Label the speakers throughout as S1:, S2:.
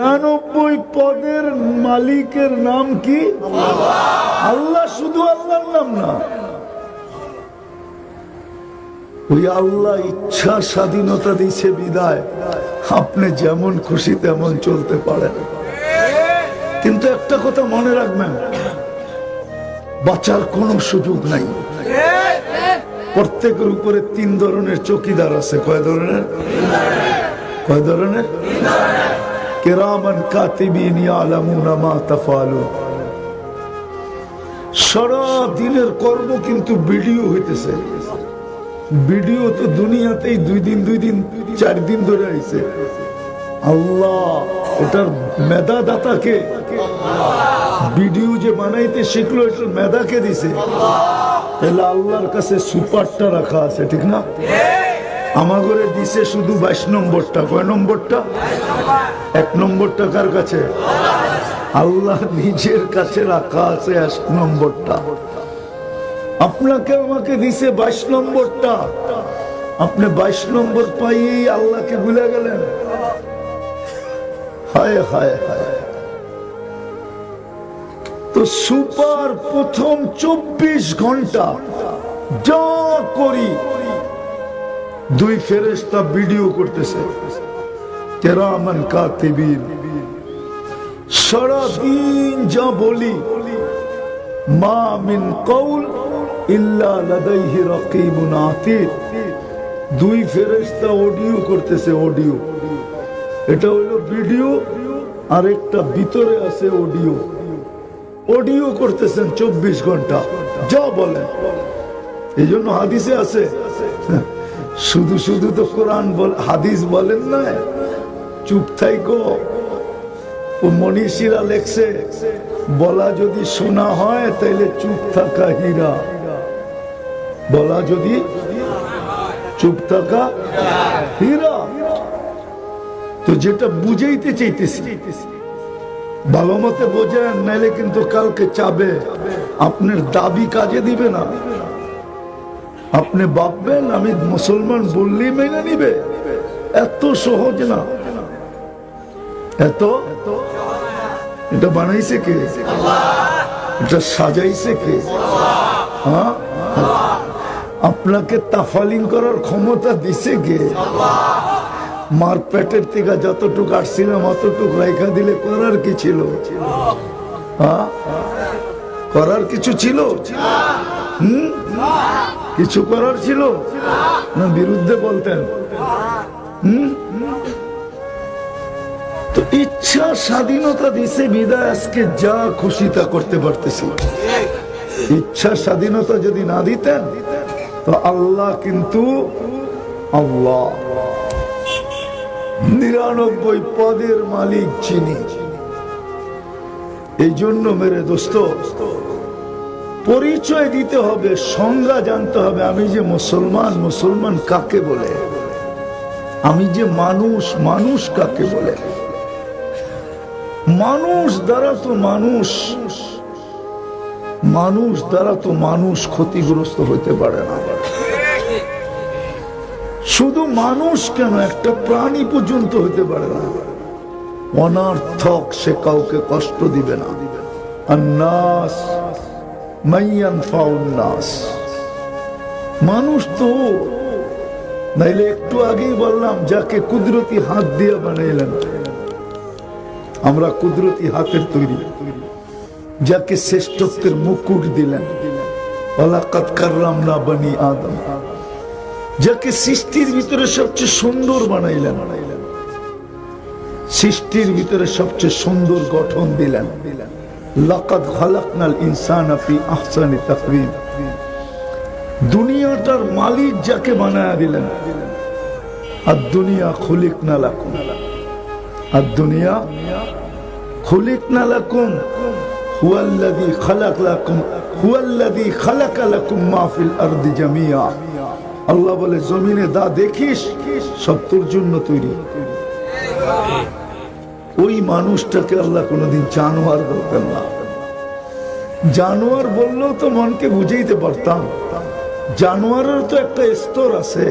S1: নিরানব্বই পদের মালিকের নাম কি? আল্লাহ শুধু আল্লাহর নাম না। ওই আল্লাহ ইচ্ছা স্বাধীনতা দিছে বিদায়। আপনি যেমন খুশি তেমন চলতে পারেন। কিন্তু একটা কথা মনে রাখবেন, বাঁচার কোনো সুযোগ নাই। প্রত্যেকের উপরে তিন ধরনের চকিদার আছে। কয় ধরনের? কয় ধরনের? কেরামান কাতিবিন ইয়ালামুনা মা তাফালুন। সারা দিনের কর্ম কিন্তু ভিডিও হইতেছে। ভিডিও তো দুনিয়াতেই দুই দিন দুই দিন, চার দিন ধরে আইছে। আল্লাহ এটার মেধা দাতাকে ভিডিও যে বানাইতে শিখলো, এটার মেধাকে দিছে। তাহলে আল্লাহর কাছে সুপারটা রাখা আছে, ঠিক না? আমার ঘরে দিছে শুধু বাইশ নম্বরটা। কয় নম্বরটা? এক নম্বরটা কার কাছে? আল্লাহ নিজের কাছে রাখা আছে এক নম্বরটা। আপনাকে আমাকে দিছে বাইশ নম্বরটা। আপনি বাইশ নম্বর পাইয়েই আল্লাহকে ভুলে গেলেন। হায় হায় হায়। তো সুপার প্রথম চব্বিশ ঘণ্টা যা করি দুই ফেরেস্তা ভিডিও করতেছে। কেরামান কাতিবিন। সারাদিন যা বলি, মা মিন কৌল ইল্লা লাদাইহি রাকিবুন আতীদ দুই ফেরেশতা অডিও করতেছে অডিও। এটা হলো ভিডিও আর একটা ভিতরে আছে অডিও। অডিও করতেছেন চব্বিশ ঘণ্টা, যা বলেন। এই জন্য হাদিসে আছে শুধু শুধু তো কোরআন বল, হাদিস বলেন না। চুপ থাইকো। মনীষীরা লেখছে, বলা যদি শোনা হয় তাইলে চুপ থাকা হীরা। বলা যদি চুপ থাকা হীরা। তো যেটা বুঝাইতে চাইতেছি, ভালো মতে বোঝেন, নাইলে কিন্তু কালকে চাবে আপনার দাবি কাজে দিবে না। আপনি ভাববেন, আমি মুসলমান বললেই মেনে নিবে। এত সহজ না। এত? এটা বানাইছে কে? এটা সাজাইছে কে? হ্যাঁ? আপনাকে তাফালিং করার ক্ষমতা দিছে কে? মার পেটের থেকে যতটুকু আসছিলাম, অতটুকু রেখা দিলে করার কি ছিল? হ্যাঁ? করার কিছু ছিল? হুম? কিছু করার ছিল? না, বিরুদ্ধে বলতেন। ইচ্ছা স্বাধীনতা দিছে, বিদায় আজকে যা খুশি তা করতে পারতেছি। ইচ্ছা স্বাধীনতা যদি না দিতেন, তো আল্লাহ কিন্তু আল্লাহ। নিরানব্বই পদের মালিক চিনি এই জন্য মেরে দোস্ত পরিচয় দিতে হবে, সংজ্ঞা জানতে হবে, আমি যে মুসলমান মুসলমান কাকে বলে? আমি যে মানুষ মানুষ কাকে বলে? মানুষ দ্বারা তো মানুষ মানুষ দ্বারা তো মানুষ ক্ষতিগ্রস্ত হতে পারে না। শুধু মানুষ কেন, একটা প্রাণী পর্যন্ত হতে পারে না। অনার্থক সে কাউকে কষ্ট দিবে না। আন্নাস মাইয়ান মানুষ তো, নাইলে একটু আগেই বললাম, যাকে কুদরতি হাত দিয়ে বানাইলেন, আমরা কুদরতি হাতের তৈরি। যাকে শ্রেষ্ঠত্বের মুকুট দিলেন আদম। যাকে সৃষ্টির ভিতরে সবচেয়ে সুন্দর বানাইলেন, সৃষ্টির ভিতরে সবচেয়ে সুন্দর গঠন দিলেন দিলেন। লাকাদ খালাকনাল ইনসান ফি আহসানি তাকওয়িম দুনিয়াটার মালিক যাকে বানায়া দিলেন। আর দুনিয়া খুলিকনা লাকুম। আর দুনিয়া খুলিকনা লাকুম। হুয়াল্লাযী খালাক লাকুম। হুয়াল্লাযী খালাকা লাকুম মা ফিল আরদি জামিয়া। আল্লাহ বলে, জমিনে দা দেখিস, সব তোর জন্য তৈরি। ওই মানুষটাকে আল্লাহ কোনোদিন জানোয়ার বলতেন না। জানোয়ার বললেও তো মনকে বুঝাইতে পারতাম। জানোয়ারের তো একটা স্তর আছে,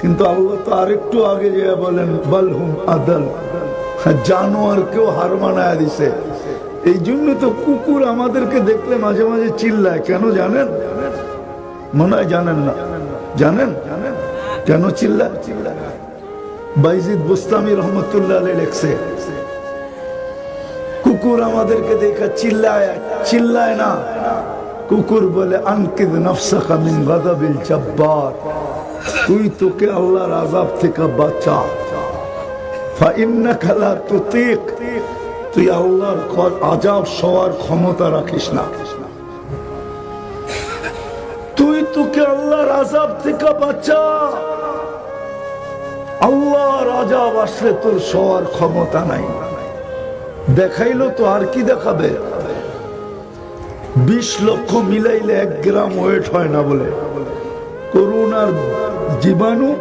S1: কিন্তু আল্লাহ তো আরেকটু আগে যে বলেন বালহুম আদল। জানোয়ারকেও হার মানায় দিছে। এই জন্য তো কুকুর আমাদেরকে দেখলে মাঝে মাঝে চিল্লায়। কেন জানেন? মনে হয় জানেন না। জানেন? কেন চিল্লায়? চিল্লায় বাইজিদ বুস্তামি রহমতুল্লাহ লেখছে কুকুর আমাদেরকে দেখা চিল্লায় চিল্লায় না। কুকুর বলে, আনকিদ তুই তোকে আল্লাহর আযাব থেকে বাঁচা। আল্লাহর সওয়ার ক্ষমতা রাখিস না। তুই তোকে থেকে আযাব আসলে তোর সওয়ার ক্ষমতা নাই। দেখাইলো তো আর কি দেখাবে? বিশ লক্ষ মিলাইলে এক গ্রাম ওয়েট হয় না বলে। করোনার জীবাণু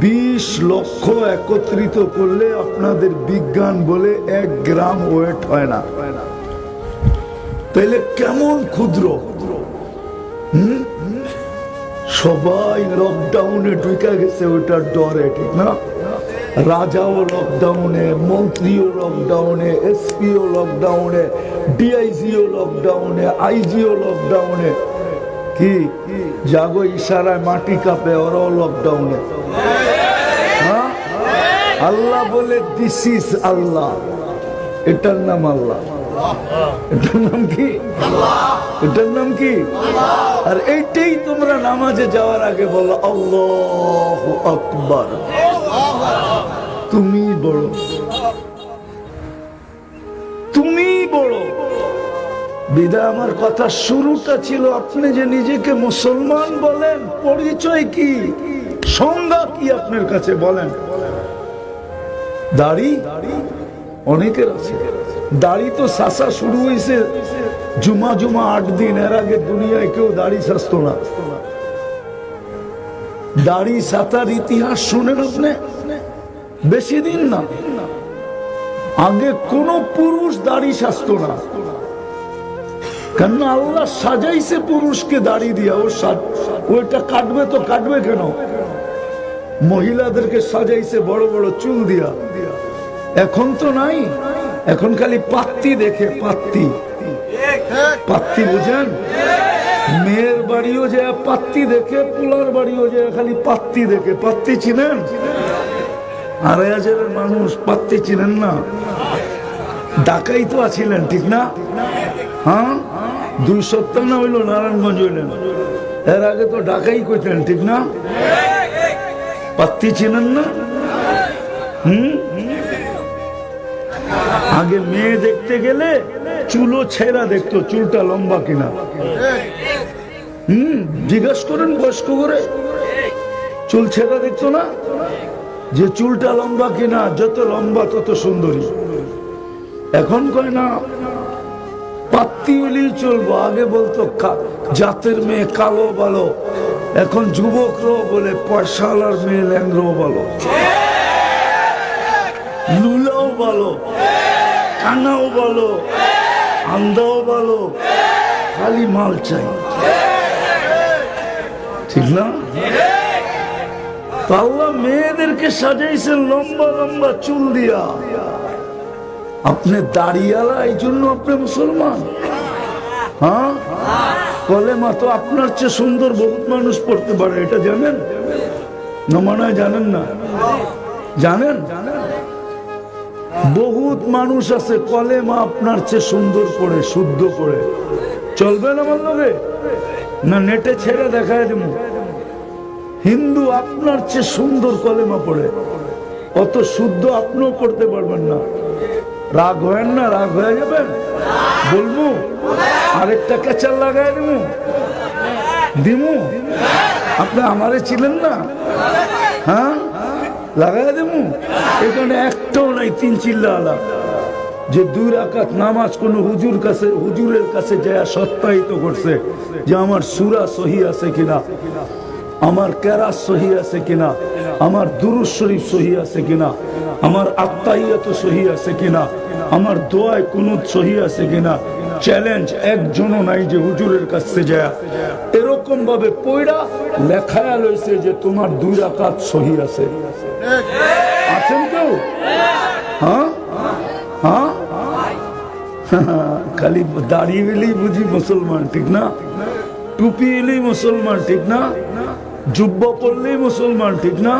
S1: বিশ লক্ষ একত্রিত করলে আপনাদের বিজ্ঞান বলে এক গ্রাম ওয়েট হয় না। তাইলে কেমন ক্ষুদ্র? সবাই লকডাউনে ঢুকে গেছে ওটার ডরে, ঠিক না? রাজাও লকডাউনে মন্ত্রীও লকডাউনে এসপিও লকডাউনে ডিআইজিও লকডাউনে আইজিও লকডাউনে কি? জাগো ইশারায় মাটি কাঁপে, ওরাও লকডাউনে হ্যাঁ? আল্লাহ বলে দিস ইস আল্লাহ। এটার নাম আল্লাহ। এটার নাম কি? এটার নাম কি? আর এইটাই তোমরা নামাজে যাওয়ার আগে বলো, আল্লাহ আকবার। তুমি বড়। তুমি বড়। বিদা, আমার কথা শুরুটা ছিল, আপনি যে নিজেকে মুসলমান বলেন, পরিচয় কি? সংজ্ঞা কি আপনার কাছে বলেন? দাড়ি? অনেকের আছে। দাড়ি তো শাসা শুরু হয়েছে জুমা জুমা আট দিন, এর আগে দুনিয়ায় কেউ দাড়ি সাজত না। দাড়ি সাতার ইতিহাস শুনেন আপনি? বেশি দিন না। আগে কোন পুরুষ দাড়ি সাজত না। কেন আল্লাহ সাজাইছে পুরুষকে দাড়ি দিয়া, ও ওইটা কাটবে তো কাটবে কেন? মহিলাদেরকে সাজাইছে বড় বড় চুল দিয়া। এখন তো নাই। এখন খালি পাত্তি দেখে, পাত্তি। পাত্তি বুঝেন? মেয়ের বাড়িও যে পাত্তি দেখে, পুলার বাড়িও যে খালি পাত্তি দেখে। পাত্তি চিনেন? আড়াই হাজারের মানুষ পাত্তি চিনেন না। ডাকাই তো আছিলেন, ঠিক না? হ্যাঁ? দুই সপ্তাহ না হইল নারায়ণগঞ্জ হইলেন। এর আগে তো ডাকাই কইতেন, ঠিক না? পাত্তি চিনেন না? হুম? আগে মেয়ে দেখতে গেলে চুলো ছেঁড়া দেখতো, চুলটা লম্বা কিনা। হুম? জিজ্ঞাসা করেন বয়স্ক করে। চুল ছেঁড়া দেখতো না? যে চুলটা লম্বা কিনা, যত লম্বা তত সুন্দরী। এখন কয় না, পাত্তি চলবো আগে বলতো জাতের মেয়ে কালো ভালো, এখন যুবকরাও বলে পয়সালার মেয়ে ল্যাংরাও ভালো, লুলাও ভালো, কানাও ভালো, আন্দাও ভালো, খালি মাল চাই। ঠিক না? তো আল্লাহ মেয়েদেরকে সাজাইছেন লম্বা লম্বা চুল দিয়া। আপনি দাঁড়িয়ালা এই জন্য আপনি মুসলমান। হ্যাঁ? কলেমা তো আপনার চেয়ে সুন্দর বহুত মানুষ পড়তে পারে, এটা জানেন? না মনে জানেন না? জানেন? বহুত মানুষ আছে, কলেমা আপনার চেয়ে সুন্দর করে, শুদ্ধ করে। চলবে না আমার লগে না, নেটে ছেড়ে দেখায় দেব হিন্দু আপনার চেয়ে সুন্দর কলেমা পড়ে। অত শুদ্ধ আপনিও করতে পারবেন না। রাগ হয়েন না, রাগ হয়ে যাবেন। বলব, আরেকটা ক্যাচার লাগাই দেবো। দিমু আপনি আমারে ছিলেন না? হ্যাঁ? লাগাই দেবো? এখানে একটাও নাই, তিন চিল্লা আলা। যে দুই রাকাত নামাজ কোন হুজুর কাছে, হুজুরের কাছে যায় সত্যায়িত করছে যে আমার সুরা সহি আছে কিনা। আমার কেরাস সহি আছে কিনা? আমার দুরুজ শরীফ সহি আছে কিনা? আমার আত্মাইয়াত সহি আছে কিনা? আমার দোয়ায় কুনুত সহি আছে কিনা? চ্যালেঞ্জ একজনও নাই যে হুজুরের কাছে যায়। এরকম ভাবে পয়রা লেখায়া লইছে যে তোমার দুই রাকাত সহি আছে। আছেন কেউ? হ্যাঁ? হ্যাঁ? খালি দাড়ি এলেই বুঝি মুসলমান, ঠিক না? টুপি এলেই মুসলমান, ঠিক না? জুব্বা পরলেই মুসলমান, ঠিক না?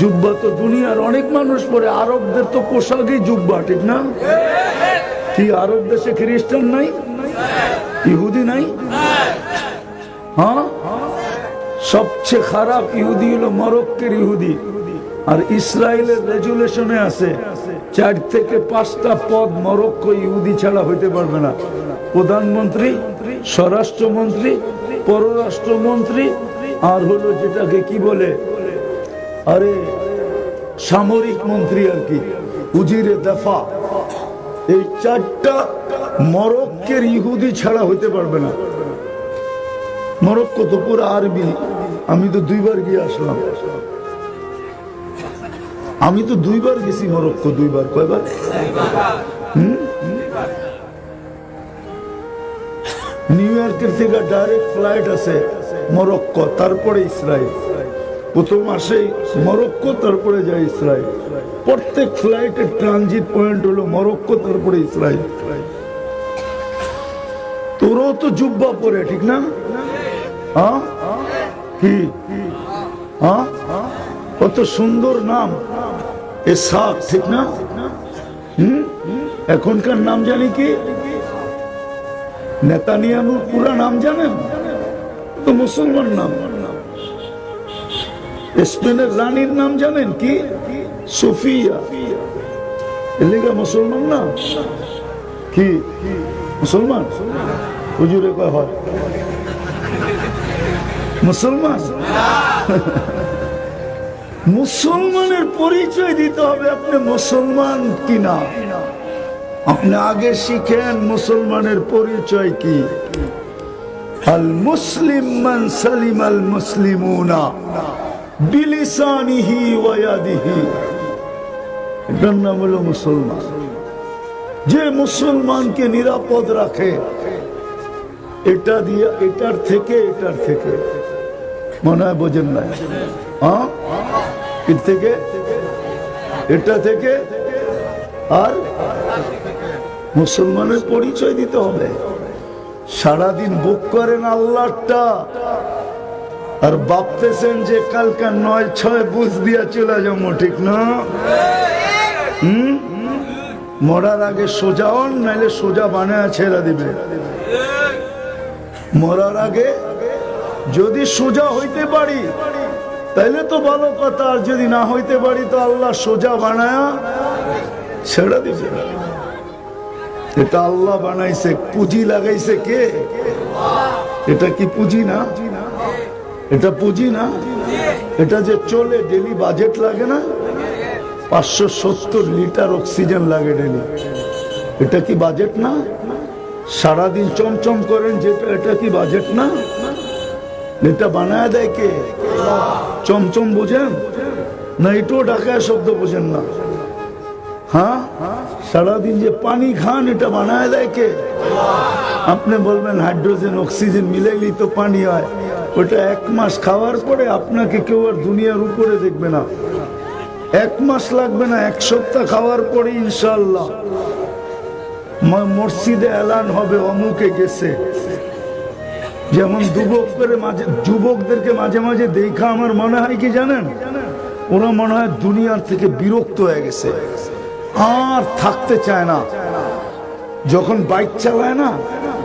S1: জুব্বা তো দুনিয়ার অনেক মানুষ পরে আরবদের তো পোশাকই জুব্বা, ঠিক না? কি আরব দেশে খ্রিস্টান নাই? ইহুদি নাই? হ্যাঁ? সবচেয়ে খারাপ ইহুদি হলো মরক্কের ইহুদি। আর ইসরায়েলের রেজুলেশনে আছে, চার থেকে পাঁচটা পদ মরক্কো ইহুদি ছাড়া হইতে পারবে না। প্রধানমন্ত্রী, স্বরাষ্ট্রমন্ত্রী, পররাষ্ট্রমন্ত্রী আর হলো যেটাকে কি বলে? আরে, সামরিক মন্ত্রী আর কি, উজিরে দফা। এই চারটা মরক্কের ইহুদি ছাড়া হইতে পারবে না। মরক্কো তো পুরো আরবি। আমি তো দুইবার গিয়ে আসলাম। আমি তো দুইবার গেছি মরক্কো, দুইবার। কয়বার? নিউ ইয়র্কের থেকে ডাইরেক্ট ফ্লাইট আছে। মরক্কো, তারপরে ইসরায়েল। প্রথম আসে মরক্কো, তারপরে যায় ইসরায়েল। প্রত্যেক ফ্লাইটের ট্রানজিট পয়েন্ট হলো মরক্কো, তারপরে ইসরায়েল। তোরও তো জুব্বা পরে, ঠিক না? কি? কত সুন্দর নাম। এসাক, ঠিক না? হুম? এখনকার নাম জানি কি? নেতানিয়ানুর পুরা নাম জানেন? তো মুসলমান নাম। স্পেনের রানীর নাম জানেন কি? সোফিয়া। এলিগা মুসলমান না? কি? মুসলমান? হুজুরে কয়, হয়। মুসলমান? মুসলমানের পরিচয় দিতে হবে আপনি মুসলমান কিনা? আপনি আগে শিখেন মুসলমানের পরিচয় কি? আল মুসলিম মান সালিম আল মুসলিমুনা বিলিসানিহি ওয়াদিহি এটার নাম হলো মুসলমান। যে মুসলমানকে নিরাপদ রাখে, এটা দিয়ে এটার থেকে এটার থেকে। মনে হয় বোঝেন না হ্যাঁ? এর থেকে, এটা থেকে, আর মুসলমানের পরিচয় দিতে হবে। সারাদিন বুক করেন আল্লাহটা আর ভাবতেছেন যে কালকে নয়, ছয় বুঝ দিয়া চলে যাব, ঠিক না? হুম? মরার আগে সোজা হন, নাইলে সোজা বানায় ছেড়া দিবে। মরার আগে যদি সোজা হইতে পারি, তাইলে তো ভালো কথা, আর যদি না হইতে পারি, তো আল্লাহ সোজা বানায়া ছেড়ে দিবে। এটা আল্লাহ বানাইছে, পুঁজি লাগাইছে কে? এটা কি পুঁজি না? এটা পুঁজি না? এটা যে চলে ডেলি বাজেট লাগে না? পাঁচশো সত্তর লিটার অক্সিজেন লাগে ডেলি এটা কি বাজেট না? সারাদিন চমচম করেন যেটা এটা কি বাজেট না? এটা বানায় দেয় কে? চমচম বোঝেন? না, এটাও ঢাকায় শব্দ বোঝেন না। হ্যাঁ? সারাদিন যে পানি খান, এটা বানায় দেয় কে? আপনি বলবেন, হাইড্রোজেন, অক্সিজেন মিলাইলেই তো পানি হয়। ওটা এক মাস খাওয়ার পরে আপনাকে কেউ আর দুনিয়ার উপরে দেখবে না। এক মাস লাগবে না, এক সপ্তাহ খাওয়ার পরে ইনশাল্লাহ মসজিদে এলান হবে, অমুকে গেছে। যেমন যুবক করে মাঝে যুবকদেরকে মাঝে মাঝে দেখা আমার মনে হয় কি জানেন? ওরা মনে হয় দুনিয়ার থেকে বিরক্ত হয়ে গেছে। আর থাকতে চায় না। যখন বাইক চালায় না,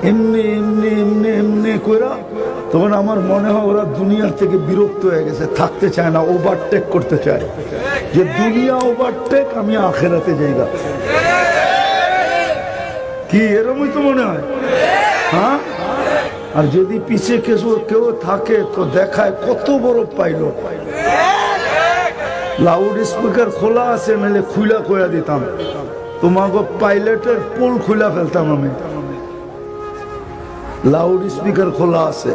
S1: এমনি এমনি এমনি এমনি করে তখন আমার মনে হয় ওরা দুনিয়ার থেকে বিরক্ত হয়ে গেছে, থাকতে চায় না ওভারটেক করতে চায়। যে দুনিয়া ওভারটেক আমি আখেরাতে যাইগা কি, এরমই তো মনে হয়? হ্যাঁ? আর যদি পিছে কেউ কেউ থাকে, তো দেখায় কত বড় পাইলট। লাউড স্পিকার খোলা আছে নাহলে খুলা কয়া দিতাম। তোমাকে পাইলটের পোল খুলা ফেলতাম আমি। লাউড স্পিকার খোলা আছে।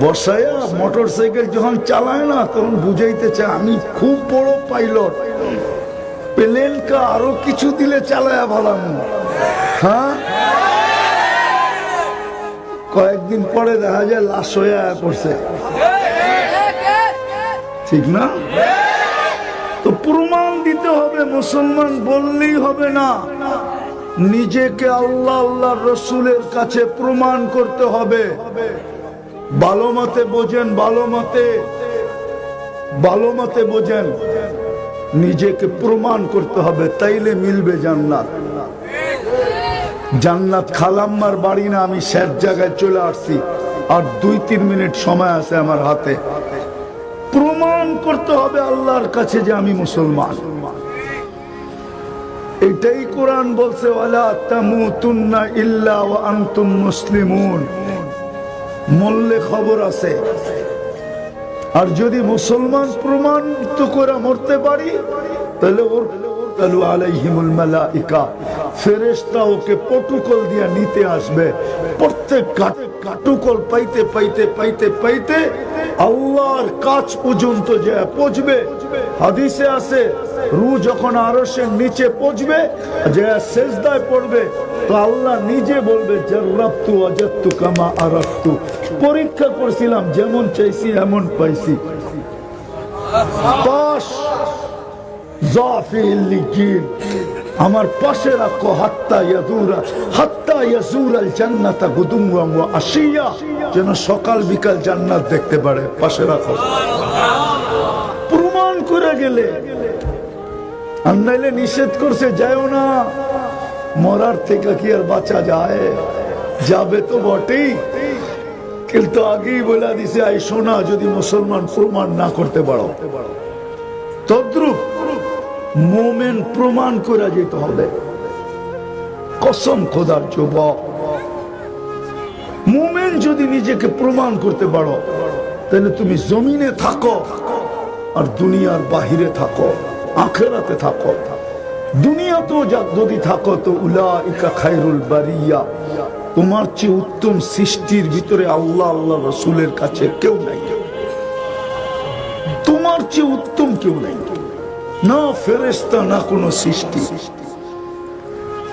S1: বসায়া মোটর সাইকেল যখন চালায় না, তখন বুঝাইতে চায় আমি খুব বড় পাইলট। প্লেনকে আরও কিছু দিলে চালায়া ভালাম। হ্যাঁ? কয়েকদিন পরে দেখা যায় লাশ হয়ে করছে ঠিক না? তো প্রমাণ দিতে হবে, মুসলমান বললেই হবে না। নিজেকে আল্লাহ আল্লাহ রসুলের কাছে প্রমাণ করতে হবে। ভালো মতে বোঝেন, ভালো মতে ভালো মতে বোঝেন। নিজেকে প্রমাণ করতে হবে, তাইলে মিলবে জান্নাত। জান্নাত খালাম্মার বাড়ি না, আমি স্যার জায়গায় চলে আসছি। আর দুই, তিন মিনিট সময় আছে আমার হাতে। প্রমাণ করতে হবে আল্লাহর কাছে যে আমি মুসলমান। এটাই কোরআন বলছে মল্লে খবর আছে। আর যদি মুসলমান প্রমাণিত করে মরতে পারি, তাহলে ওর ওকে পটুকল দিয়ে নিতে আসবে। প্রত্যেক কাট- কাটুকল পাইতে পাইতে পাইতে পাইতে আল্লাহর কাজ পর্যন্ত যা পৌঁছবে। হাদিসে আছে রু যখন আরশের নিচে পৌঁছবে, যা সেজদায় পড়বে, তো আল্লাহ নিজে বলবে, জাররাবতু অজাত্তু কামা আরাফতু। পরীক্ষা করছিলাম, যেমন চাইছি, এমন পাইছি। পাশ আমার পাশে রাখো হাত্তা ইয়াদুরা হাত্তা ইয়াজুরাল জান্নাতা গুদুমুয়া ওয়া আশিয়া যেন সকাল বিকাল জান্নাত দেখতে পারে পাশে রাখো প্রমাণ করে গেলে আর নিষেধ করছে যায়ও না মরার থেকে কি আর বাঁচা যায় যাবে তো বটেই কিন্তু আগেই বলে দিছে আই সোনা যদি মুসলমান প্রমাণ না করতে পারো তদ্রুপ মোমেন প্রমাণ করে যেতে হবে। কসম খোদার যুবক। মোমেন যদি নিজেকে প্রমাণ করতে পারো, তাহলে তুমি জমিনে থাকো আর দুনিয়ার বাহিরে থাকো, আখেরাতে থাকো। দুনিয়াতেও যা- যদি থাকো, তো উলা ইকা খাইরুল বারিয়া। তোমার চেয়ে উত্তম সৃষ্টির ভিতরে আল্লাহ আল্লাহ রসুলের কাছে কেউ নাই। তোমার চেয়ে উত্তম কেউ নাই। না ফেরেস্তা না কোনো সৃষ্টি।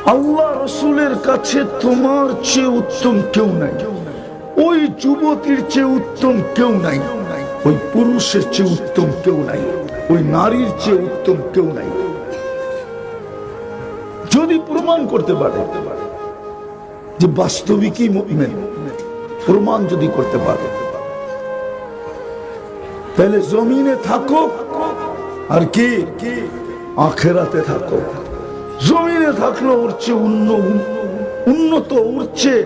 S1: আল্লাহ রসুলের কাছে তোমার চেয়ে উত্তম কেউ নাই। ওই যুবতীর চেয়ে উত্তম কেউ নাই। ওই পুরুষের চেয়ে উত্তম কেউ নাই। ওই নারীর চেয়ে উত্তম কেউ নাই। যদি প্রমাণ করতে পারে যে বাস্তবিকই মুমিন, প্রমাণ যদি করতে পারে, তাহলে জমিনে থাকো আর কি? আখেরাতে থাকো। জমিনে থাকল উন্ন- উন্নত উঠছে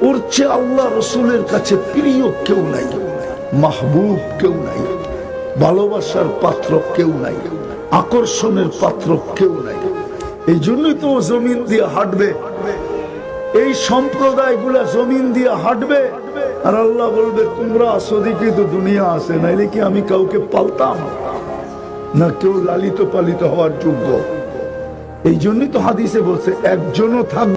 S1: উঠছে আল্লাহ রসুলের কাছে প্রিয় কেউ নাই, মাহবুব কেউ নাই, ভালোবাসার পাত্র কেউ নাই, আকর্ষণের পাত্র কেউ নাই। এই জন্যই তো জমিন দিয়ে হাঁটবে। এই সম্প্রদায়গুলা জমিন দিয়ে হাঁটবে। আর আল্লাহ বলবে, তোমরা আসো দেখি তো দুনিয়া আছে, নাইলে কি আমি কাউকে পালতাম? না কেউ লালিত পালিত হওয়ার যোগ্য। এই জন্যই তো হাদিসে বলছে একজনও থাকবে